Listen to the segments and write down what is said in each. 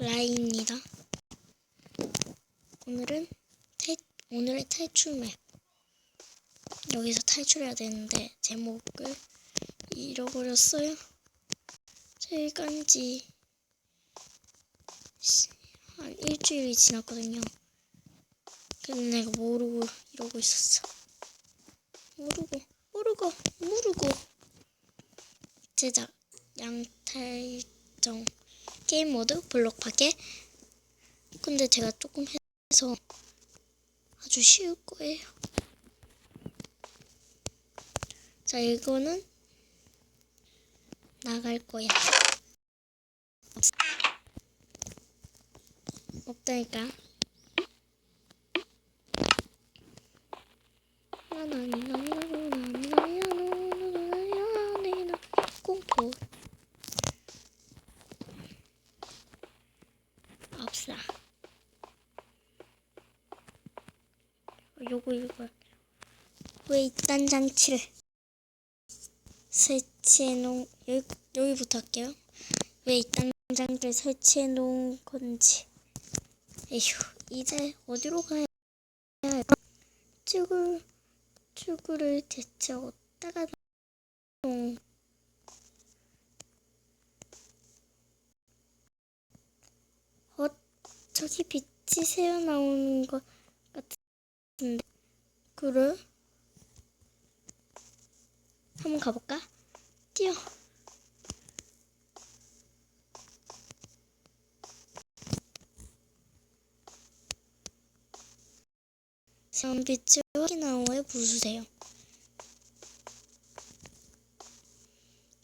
라인입니다. 오늘은 탈, 오늘의 탈출맵 여기서 탈출해야 되는데 제목을 잃어버렸어요. 제일간지 한 일주일이 지났거든요. 근데 내가 모르고 이러고 있었어. 모르고 모르고 모르고 제작 양탈정 게임 모드 블록 파괴. 근데 제가 조금 해서 아주 쉬울 거예요. 자 이거는 나갈 거야. 없다니까. 난 아니야 왜 이딴 장치를 설치해 놓은 여기 여기부터 할게요. 왜 이딴 장치를 설치해 놓은 건지. 에휴 이제 어디로 가야 할까? 쭈글 쭈글을 대체 어디다가 놓은 어 저기 빛이 새어 나오는 것 같은데 그래? 한번 가볼까? 뛰어. 시험빛을 확인한 후에 부수세요.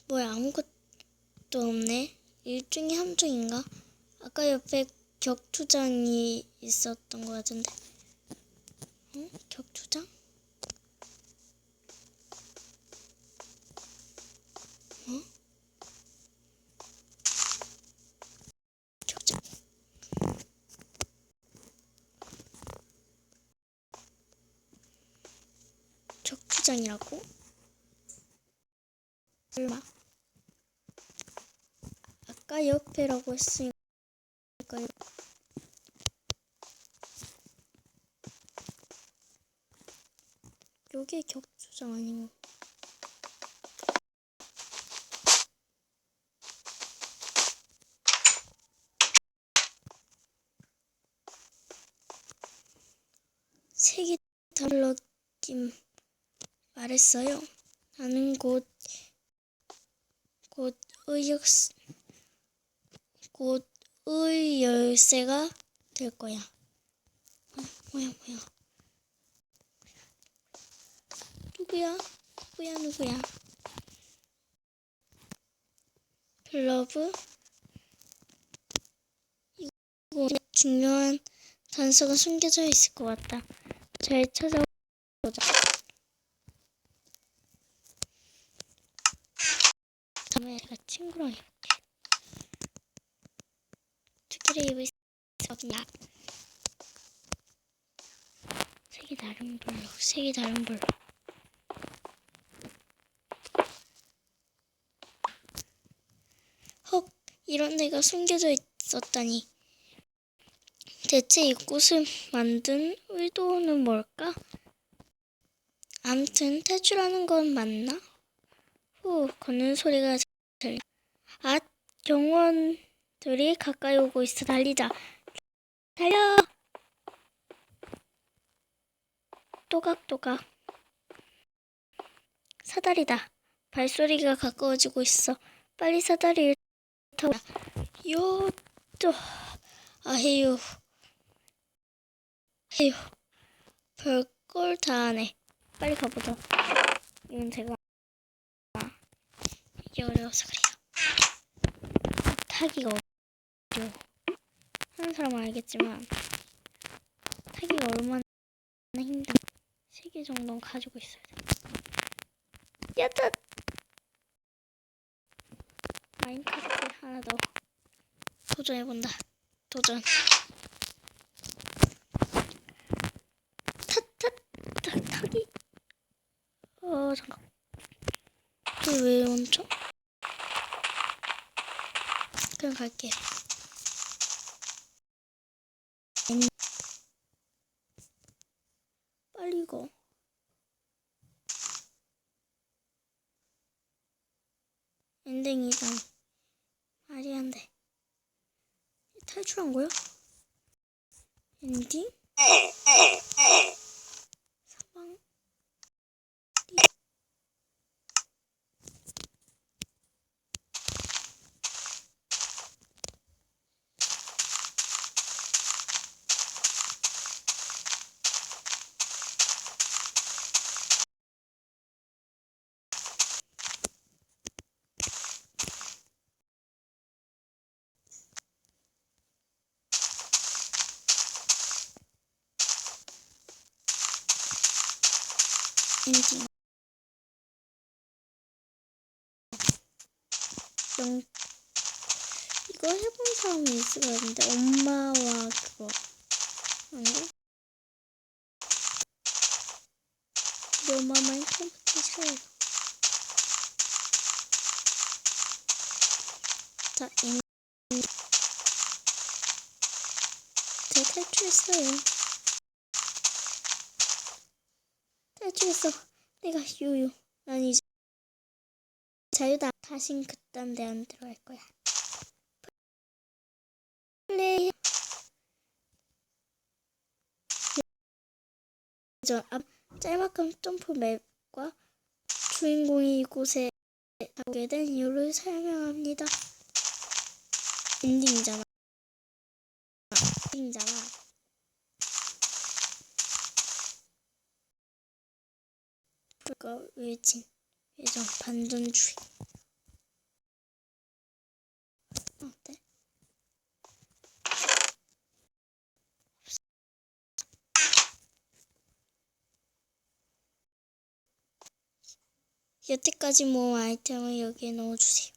뭐야 아무것도 없네. 일중에 함정인가? 아까 옆에 격투장이 있었던 것 같은데. 응? 격투장? 어? 격투장. 격투장이라고? 설마? 아까 옆에라고 했으니까 요게 격투장 아닌가? 색이 달라긴 말했어요. 나는 곧, 곧 의역, 곧 의열쇠가 될 거야. 어, 뭐야, 뭐야. 누구야? 누구야, 누구야? 글러브? 이거 중요한 단서가 숨겨져 있을 것 같다. 잘 찾아보자. 다음에 제가 친구랑 해볼게. 두 개를 입을 수 없냐? 색이 다른 블록, 색이 다른 블록. 헉, 이런 데가 숨겨져 있었다니. 대체 이곳을 만든 의도는 뭘까? 암튼 탈출하는 건 맞나? 후, 걷는 소리가. 아, 경원들이 가까이 오고 있어. 달리자. 달려! 또각또각. 사다리다. 발소리가 가까워지고 있어. 빨리 사다리를 타고. 요, 또, 아헤요. 에휴, 별걸 다 하네. 빨리 가보자. 이건 제가 이게 어려워서 그래요. 타기가 어려워. 하는 사람은 알겠지만 타기가 얼마나 힘든 세 개 정도는 가지고 있어야 돼. 야다! 마인크래프트 하나 더 도전해본다. 도전. 타, 타기. 어, 잠깐. 이왜 멈춰? 그럼 갈게. 빨리 이거. 엔딩이다. 말이 안 돼. 탈출한 거야? 엔딩? 영 이거 해본 사람이 있을 것 같은데 엄마와 그거 아닌가? 우리 엄마 마인크래프트 샤워 자 인... 제가 탈출했어요 탈출했어. 내가 요요 난 이제 자유다. 다신 그딴 데 안 들어갈 거야. 플레이. 저 앞, 짤막한 점프 맵과 주인공이 이곳에 가게 된 이유를 설명합니다. 엔딩이잖아. 엔딩이잖아 그거 외진 예전 반전주의 어때? 여태까지 모은 아이템을 여기에 넣어주세요.